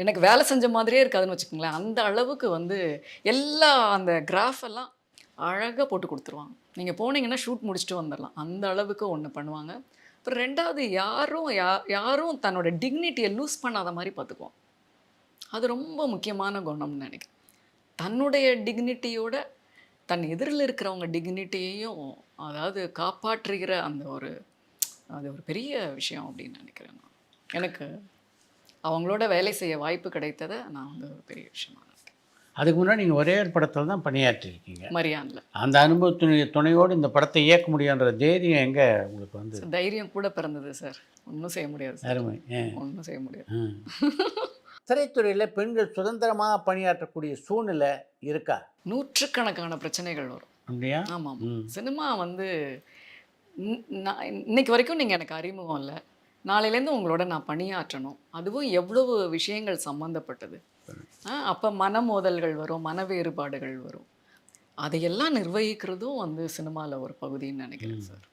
எனக்கு வேலை செஞ்ச மாதிரியே இருக்காதுன்னு வச்சுக்கோங்களேன். அந்த அளவுக்கு வந்து எல்லா அந்த கிராஃப் எல்லாம் அழகாக போட்டு கொடுத்துருவாங்க. நீங்கள் போனீங்கன்னா ஷூட் முடிச்சுட்டு வந்துடலாம். அந்த அளவுக்கு ஒன்று பண்ணுவாங்க. அப்புறம் ரெண்டாவது யாரும் யா யாரும் தன்னோட டிக்னிட்டியை லூஸ் பண்ணாத மாதிரி பார்த்துக்குவோம் அது ரொம்ப முக்கியமான குணம்னு நினைக்கிறேன். தன்னுடைய டிக்னிட்டியோட தன் எதிரில் இருக்கிறவங்க டிக்னிட்டியையும் அதாவது காப்பாற்றுகிற அந்த ஒரு அது ஒரு பெரிய விஷயம் அப்படின்னு நினைக்கிறேன் நான். எனக்கு அவங்களோட வேலை செய்ய வாய்ப்பு கிடைத்ததை. நான் வந்து ஒரு பெரிய விஷயமா அதுக்கு முன்னாடி நீங்கள் ஒரே ஒரு படத்தில் தான் பணியாற்றிருக்கீங்க. மரியானில் அந்த அனுபவத்தினுடைய துணையோடு இந்த படத்தை இயக்க முடியுன்ற தைரியம் எங்கே உங்களுக்கு வந்து? தைரியம் கூட பிறந்தது சார். ஒன்றும் செய்ய முடியாது சார். அருமை. ஒன்றும் செய்ய முடியாது. திரைத்துறையில் பெண்கள் சுதந்திரமாக பணியாற்றக்கூடிய சூழ்நிலை இருக்கா? நூற்றுக்கணக்கான பிரச்சனைகள் வரும். அப்படியா? ஆமாம். சினிமா வந்து நான் இன்னைக்கு வரைக்கும் நீங்கள் எனக்கு அறிமுகம் இல்லை. நாளையிலேருந்து உங்களோட நான் பணியாற்றணும். அதுவும் எவ்வளவு விஷயங்கள் சம்மந்தப்பட்டது அப்போ மன மோதல்கள் வரும் மன வேறுபாடுகள் வரும். அதையெல்லாம் நிர்வகிக்கிறதும் வந்து சினிமாவில் ஒரு பகுதின்னு நினைக்கிறேன் சார்.